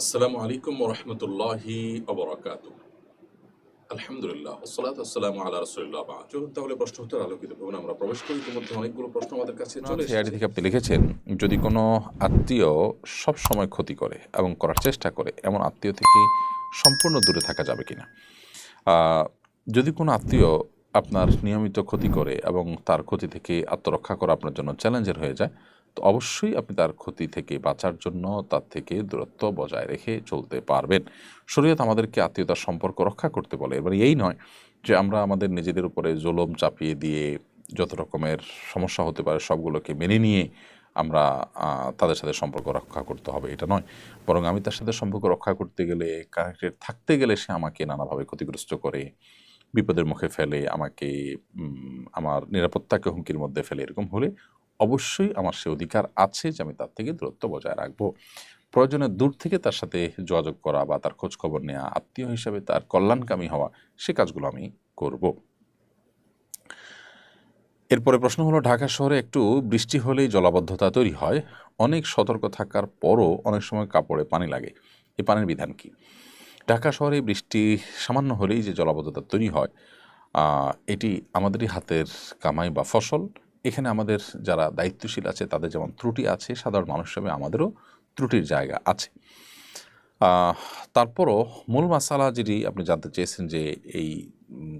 আসসালামু আলাইকুম রহমতুল্লাহি অবরাকাত আলহামদুলিল্লাহ সালাত আসসালামু আলা রসুলিল্লাহ বা চলুন তাহলে প্রশ্ন উত্তর আলোকিত ভবন আমরা প্রবেশ করি। ইতিমধ্যে অনেকগুলো প্রশ্ন আমাদের কাছে চলে এসেছে। থেকে আপনি লিখেছেন? যদি কোনো আত্মীয় সব সময় ক্ষতি করে এবং করার চেষ্টা করে এমন আত্মীয় থেকে সম্পূর্ণ দূরে থাকা যাবে কিনা? যদি কোনো আত্মীয় আপনার নিয়মিত ক্ষতি করে এবং তার ক্ষতি থেকে আত্মরক্ষা করা আপনার জন্য চ্যালেঞ্জের হয়ে যায় তো অবশ্যই আপনি তার ক্ষতি থেকে বাঁচার জন্য তার থেকে দূরত্ব বজায় রেখে চলতে পারবেন। শরীয়ত আমাদেরকে আত্মীয়তার সম্পর্ক রক্ষা করতে বলে। এবার এই নয় যে আমরা আমাদের নিজেদের উপরে জোলম চাপিয়ে দিয়ে যত রকমের সমস্যা হতে পারে সবগুলোকে মেনে নিয়ে আমরা তাদের সাথে সম্পর্ক রক্ষা করতে হবে। এটা নয়। বরং আমি তার সাথে সম্পর্ক রক্ষা করতে গেলে, কানেক্টেড থাকতে গেলে সে আমাকে নানাভাবে ক্ষতিগ্রস্ত করে, বিপদের মুখে ফেলে, আমাকে আমার নিরাপত্তাকে হুমকির মধ্যে ফেলে, এরকম হলে অবশ্যই আমার সে অধিকার আছে যে আমি তার থেকে দূরত্ব বজায় রাখব। প্রয়োজনে দূর থেকে তার সাথে যোগাযোগ করা বা তার খোঁজ খবর নেওয়া আত্মীয় হিসাবে তার কল্যাণকামী হওয়া, সে কাজগুলো আমি করব। এরপরে প্রশ্ন হলো, ঢাকা শহরে একটু বৃষ্টি হলেই জলাবদ্ধতা তৈরি হয়? অনেক সতর্ক থাকার পরও অনেক সময় কাপড়ে পানি লাগে। এই পানির বিধান কি? ঢাকা শহরে বৃষ্টি সামান্য হলেই যে জলাবদ্ধতা তৈরি হয় এটি আমাদেরই হাতের কামাই বা ফসল। এখানে আমাদের যারা দায়িত্বশীল আছে, তাদের যেমন ত্রুটি আছে, সাধারণ মানুষ হিসেবে আমাদেরও ত্রুটির জায়গা আছে। তারপরও মূল মাসালা যেটি আপনি জানতে চেয়েছেন যে এই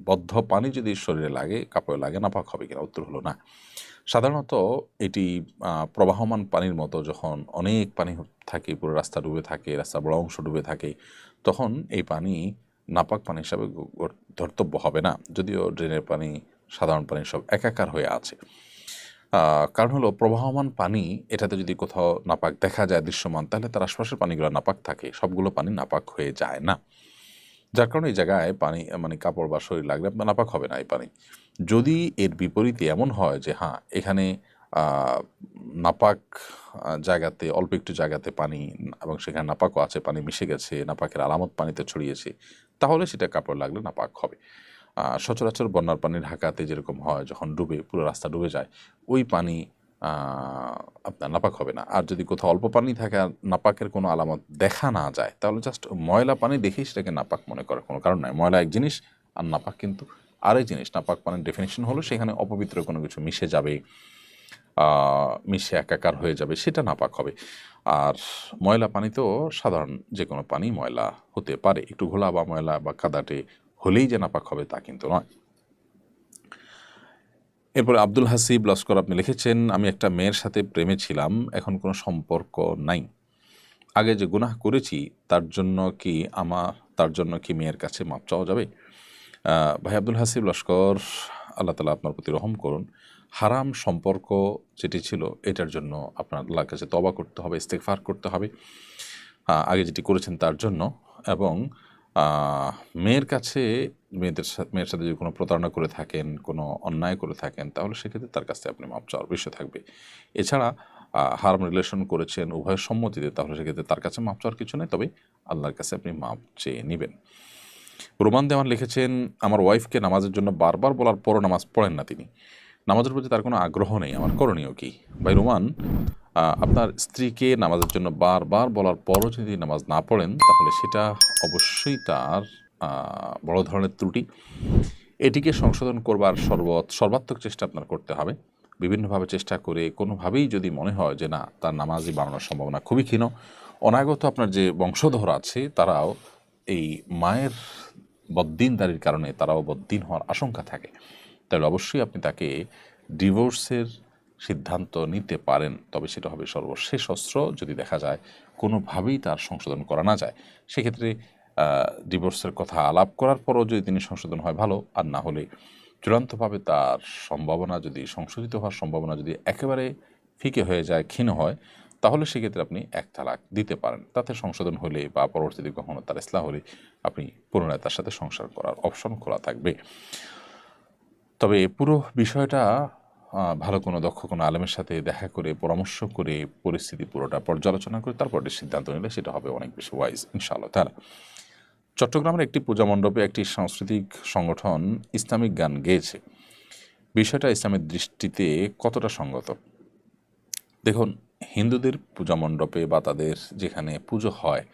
বদ্ধ পানি যদি শরীরে লাগে, কাপড়ে লাগে, নাপাক হবে কিনা, উত্তর হলো না। সাধারণত এটি প্রবাহমান পানির মতো যখন অনেক পানি থাকে, পুরো রাস্তা ডুবে থাকে, রাস্তার বড় অংশ ডুবে থাকে, তখন এই পানি নাপাক পানি হিসাবে ধর্তব্য হবে না। যদিও ড্রেনের পানি সাধারণ পানি সব একাকার হয়ে আছে। কারণ হলো প্রবাহমান পানি এটাতে যদি কোথাও নাপাক দেখা যায় দৃশ্যমান, তাহলে তার আশপাশের পানিগুলো নাপাক থাকে, সবগুলো পানি নাপাক হয়ে যায় না। যার কারণে এই জায়গায় পানি মানে কাপড় বা শরীর লাগলে নাপাক হবে না এই পানি। যদি এর বিপরীতে এমন হয় যে হ্যাঁ এখানে নাপাক জায়গাতে, অল্প একটু জায়গাতে পানি এবং সেখানে নাপাকও আছে, পানি মিশে গেছে, নাপাকের আলামত পানিতে ছড়িয়েছে, তাহলে সেটা কাপড় লাগলে নাপাক হবে। সচরাচর বন্যার পানি ঢাকাতে যেরকম হয়, যখন ডুবে, পুরো রাস্তা ডুবে যায়, ওই পানি আপনার নাপাক হবে না। আর যদি কোথাও অল্প পানি থাকে আর নাপাকের কোনো আলামত দেখা না যায়, তাহলে জাস্ট ময়লা পানি দেখেই সেটাকে নাপাক মনে করার কোনো কারণ নয় ময়লা এক জিনিস আর নাপাক কিন্তু আরেক জিনিস। নাপাক পানির ডেফিনেশন হলো সেখানে অপবিত্র কোনো কিছু মিশে যাবে মিশে একাকার হয়ে যাবে, সেটা নাপাক হবে। আর ময়লা পানি তো সাধারণ যে কোনো পানি ময়লা হতে পারে। একটু ঘোলা বা ময়লা বা কাদাটে হলেই যে নাপাক হবে তা কিন্তু নয়। এরপরে আব্দুল হাসিব লস্কর আপনি লিখেছেন, আমি একটা মেয়ের সাথে প্রেমে ছিলাম, এখন কোনো সম্পর্ক নাই। আগে যে গুনাহ করেছি, তার জন্য কি আমার তার জন্য কি মেয়ের কাছে মাপ চাওয়া যাবে? ভাই আব্দুল হাসিব লস্কর, আল্লাহ তালা আপনার প্রতি রহম করুন। হারাম সম্পর্ক যেটি ছিল, এটার জন্য আপনার আল্লাহর কাছে তবা করতে হবে ইস্তেকফার করতে হবে। আগে যেটি করেছেন তার জন্য এবং মেয়ের কাছে মেয়েদের সাথে মেয়ের সাথে যদি কোনো প্রতারণা করে থাকেন, কোনো অন্যায় করে থাকেন, তাহলে সেক্ষেত্রে তার কাছে আপনি মাপ চাওয়ার বিষয় থাকবে। এছাড়া হারাম রিলেশন করেছেন উভয়ের সম্মতিতে, তাহলে সেক্ষেত্রে তার কাছে মাপ চাওয়ার কিছু নেই, তবে আল্লাহর কাছে আপনি মাপ চেয়ে নেবেন। রোমান দেওয়ান লিখেছেন, আমার ওয়াইফকে নামাজের জন্য বারবার বলার পরও নামাজ পড়েন না তিনি। নামাজের প্রতি তার কোনো আগ্রহ নেই, আমার করণীয় কি? ভাই রোমান আপনার স্ত্রীকে নামাজের জন্য বারবার বলার পরও যদি নামাজ না পড়েন, তাহলে সেটা অবশ্যই তার বড় ধরনের ত্রুটি। এটিকে সংশোধন করবার সর্বত, সর্বাত্মক চেষ্টা আপনার করতে হবে। বিভিন্নভাবে চেষ্টা করে কোনোভাবেই যদি মনে হয় যে না, তার নামাজই বানানোর সম্ভাবনা খুবই ক্ষীণ, অনাগত আপনার যে বংশধর আছে, তারাও এই মায়ের বদ্দিনদারির কারণে তারাও বদ্দিন হওয়ার আশঙ্কা থাকে। তাহলে অবশ্যই আপনি তাকে ডিভোর্সের সিদ্ধান্ত নিতে পারেন, তবে সেটা হবে সর্বশেষ অস্ত্র। যদি দেখা যায় কোনোভাবেই তার সংশোধন করা না যায়, সেক্ষেত্রে ডিভোর্সের কথা আলাপ করার পরও যদি তিনি সংশোধন হয় ভালো, আর না হলে চূড়ান্তভাবে তার সম্ভাবনা যদি সংশোধিত হওয়ার সম্ভাবনা যদি একেবারে ফিকে হয়ে যায়, ক্ষীণ হয়, তাহলে সেক্ষেত্রে আপনি এক তালাক দিতে পারেন। তাতে সংশোধন হলে বা পরবর্তীতে কখনো তার ইসলাম হলে আপনি পুনরায় তার সাথে সংসার করার অপশন খোলা থাকবে। তবে পুরো বিষয়টা ভালো কোনো দক্ষ কোনো আলেমের সাথে দেখা করে, পরামর্শ করে পরিস্থিতি পুরোটা পর্যালোচনা করে তারপর সিদ্ধান্ত নিলে সেটা হবে অনেক বেশি ওয়াইজ ইনশাআল্লাহ তারা চট্টগ্রামের একটি পূজা মণ্ডপে একটি সাংস্কৃতিক সংগঠন ইসলামিক গান গেয়েছে। বিষয়টা ইসলামের দৃষ্টিতে কতটা সঙ্গত? দেখুন, হিন্দুদের পূজা মণ্ডপে বা তাদের যেখানে পুজো হয়,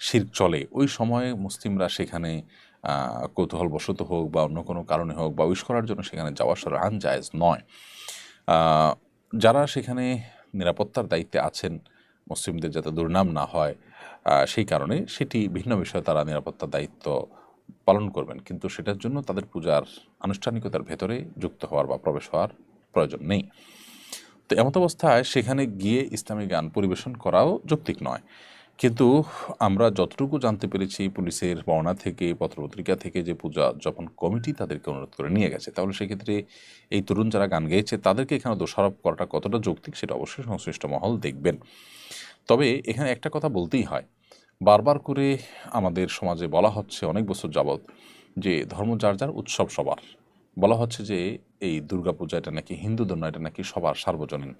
শির চলে, ওই সময়ে মুসলিমরা সেখানে কৌতূহলবশত হোক বা অন্য কোনো কারণে হোক বা উইশ করার জন্য সেখানে যাওয়া সর আনজায়েজ নয়। যারা সেখানে নিরাপত্তার দায়িত্বে আছেন, মুসলিমদের যাতে দুর্নাম না হয় সেই কারণে সেটি ভিন্ন বিষয়ে তারা নিরাপত্তার দায়িত্ব পালন করবেন। কিন্তু সেটার জন্য তাদের পূজার আনুষ্ঠানিকতার ভেতরে যুক্ত হওয়ার বা প্রবেশ হওয়ার প্রয়োজন নেই। তো এমত অবস্থায় সেখানে গিয়ে ইসলামী গান পরিবেশন করাও যৌক্তিক নয়। কিন্তু আমরা যতটুকু জানতে পেরেছি, পুলিশের বর্ণা থেকে, পত্রপত্রিকা থেকে যে পূজা যখন কমিটি তাদেরকে অনুরোধ করে নিয়ে গেছে। তাহলে সেক্ষেত্রে এই তরুণ যারা গান গেয়েছে, তাদেরকে এখানে দোষারোপ করাটা কতটা যৌক্তিক সেটা অবশ্যই সংশ্লিষ্ট মহল দেখবেন। তবে এখানে একটা কথা বলতেই হয়, বারবার করে আমাদের সমাজে বলা হচ্ছে অনেক বছর যাবৎ যে ধর্ম যার যার উৎসব সবার। বলা হচ্ছে যে এই দুর্গাপূজা এটা নাকি হিন্দু ধর্ম এটা নাকি সবার সার্বজনীন।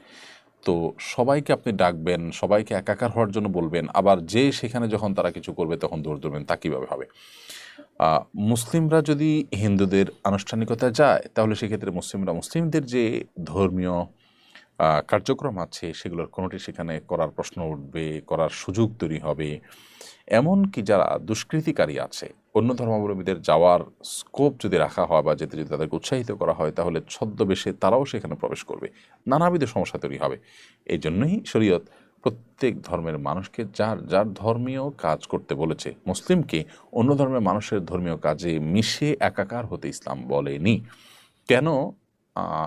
তো সবাইকে আপনি ডাকবেন, সবাইকে একাকার হওয়ার জন্য বলবেন। আবার যে সেখানে যখন তারা কিছু করবে তখন দৌড় ধরবেন, তা কীভাবে হবে? মুসলিমরা যদি হিন্দুদের আনুষ্ঠানিকতায় যায়, তাহলে সেক্ষেত্রে মুসলিমরা, মুসলিমদের যে ধর্মীয় কার্যক্রম আছে, সেগুলোর কোনোটি সেখানে করার প্রশ্ন উঠবে, করার সুযোগ তৈরি হবে। এমনকি যারা দুষ্কৃতিকারী আছে অন্য ধর্মাবলম্বীদের যাওয়ার স্কোপ যদি রাখা হয় বা যেতে যদি তাদেরকে উৎসাহিত করা হয়, তাহলে ছদ্মবেশে তারাও সেখানে প্রবেশ করবে। নানাবিধ সমস্যা তৈরি হবে। এই জন্যই শরীয়ত প্রত্যেক ধর্মের মানুষকে যার যার ধর্মীয় কাজ করতে বলেছে, মুসলিমকে অন্য ধর্মের মানুষের ধর্মীয় কাজে মিশে একাকার হতে ইসলাম বলেনি। কেন?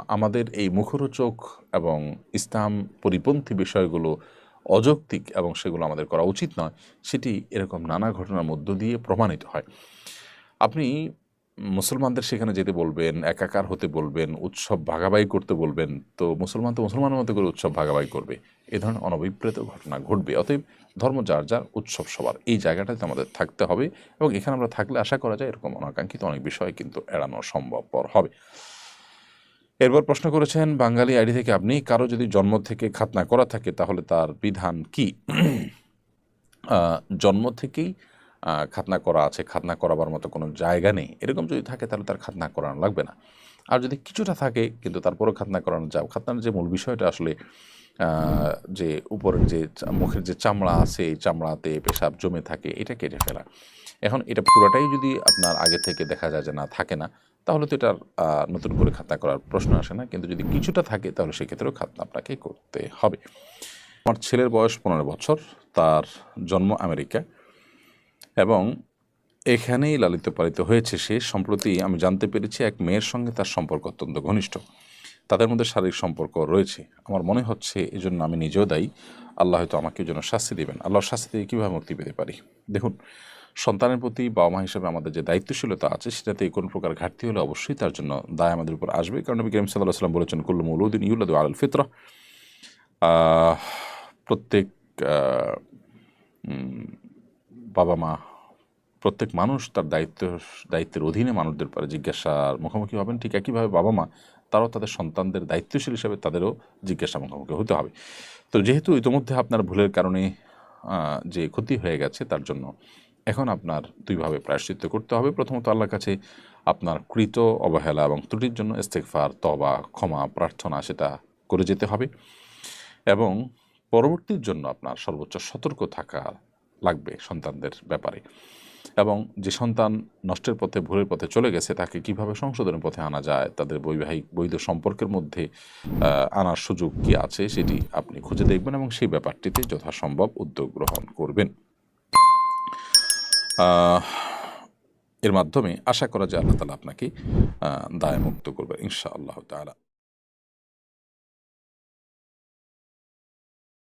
আমাদের এই মুখরোচক এবং ইসলাম পরিপন্থী বিষয়গুলো অযৌক্তিক এবং সেগুলো আমাদের করা উচিত নয়, সেটি এরকম নানা ঘটনার মধ্য দিয়ে প্রমাণিত হয়। আপনি মুসলমানদের সেখানে যেতে বলবেন, একাকার হতে বলবেন, উৎসব ভাগাভাগি করতে বলবেন, তো মুসলমান তো মুসলমানের মতো করে উৎসব ভাগাভাগি করবে। এ ধরনের অনভিপ্রেত ঘটনা ঘটবে। অতএব ধর্ম যার যার, উৎসব সবার। এই জায়গাটাতে আমাদের থাকতে হবে এবং এখানে আমরা থাকলে আশা করা যায় এরকম অনাকাঙ্ক্ষিত অনেক বিষয় কিন্তু এড়ানো সম্ভবপর হবে। এরপর প্রশ্ন করেছেন, বাঙালি আইডি থেকে আপনি কারও যদি জন্ম থেকে খাতনা করা থাকে, তাহলে তার বিধান কি? জন্ম থেকেই খাতনা করা আছে, খাতনা করাবার মতো কোনো জায়গা নেই। এরকম যদি থাকে, তাহলে তার খাতনা করানো লাগবে না। আর যদি কিছুটা থাকে, কিন্তু তারপরেও খাতনা করানো যায় খাতনার যে মূল বিষয়টা আসলে যে উপরের যে মুখের যে চামড়া আছে, এই চামড়াতে পেশাব জমে থাকে, এটা কেটে ফেলা। এখন এটা পুরোটাই যদি আপনার আগে থেকে দেখা যায় যে না, থাকে না তাহলে তো এটার নতুন করে খাতনা করার প্রশ্ন আসে না। কিন্তু যদি কিছুটা থাকে, তাহলে সেক্ষেত্রেও খাতনা আপনাকে করতে হবে। আমার ছেলের বয়স পনেরো বছর, তার জন্ম আমেরিকা এবং এখানেই লালিত পালিত হয়েছে সে। সম্প্রতি আমি জানতে পেরেছি, এক মেয়ের সঙ্গে তার সম্পর্ক অত্যন্ত ঘনিষ্ঠ। তাদের মধ্যে শারীরিক সম্পর্ক রয়েছে। আমার মনে হচ্ছে এই জন্য আমি নিজেও দায়ী। আল্লাহ হয়তো আমাকে জন্য শাস্তি দেবেন। আল্লাহর শাস্তি থেকে কীভাবে মুক্তি পেতে পারি? দেখুন সন্তানের প্রতি বাবা মা হিসেবে আমাদের যে দায়িত্বশীলতা আছে, সেটাতে কোনো প্রকার ঘাটতি হলে অবশ্যই তার জন্য দায় আমাদের উপর আসবে। কারণ নবী করিম সাল্লাহ সাল্লাম বলেছেন, কুল্লু মৌলুদ্দিন ইউল্লাদ আল ফিতর। প্রত্যেক বাবা মা প্রত্যেক মানুষ তার দায়িত্ব, দায়িত্বের অধীনে মানুষদের পরে জিজ্ঞাসার মুখোমুখি হবেন। ঠিক একইভাবে বাবা মা তারাও তাদের সন্তানদের দায়িত্বশীল হিসেবে তাদেরও জিজ্ঞাসা মুখোমুখি হতে হবে। তো যেহেতু ইতিমধ্যে আপনার ভুলের কারণে যে ক্ষতি হয়ে গেছে তার জন্য এখন আপনার দুইভাবে প্রায়শ্চিত্ত করতে হবে। প্রথমত আল্লাহর কাছে আপনার কৃত অবহেলা এবং ত্রুটির জন্য ইস্তেকফার তবা ক্ষমা, প্রার্থনা সেটা করে যেতে হবে এবং পরবর্তীর জন্য আপনার সর্বোচ্চ সতর্ক থাকা লাগবে সন্তানদের ব্যাপারে এবং যে সন্তান নষ্টের পথে, ভুলের পথে চলে গেছে তাকে কীভাবে সংশোধনের পথে আনা যায়, তাদের বৈবাহিক, বৈধ সম্পর্কের মধ্যে আনার সুযোগ কি আছে সেটি আপনি খুঁজে দেখবেন এবং সেই ব্যাপারটিতে যথাসম্ভব উদ্যোগ গ্রহণ করবেন। এর মাধ্যমে আশা করা যায় আল্লাহ তালা আপনাকে দায় দায়মুক্ত করবে ইনশা আল্লাহ তালা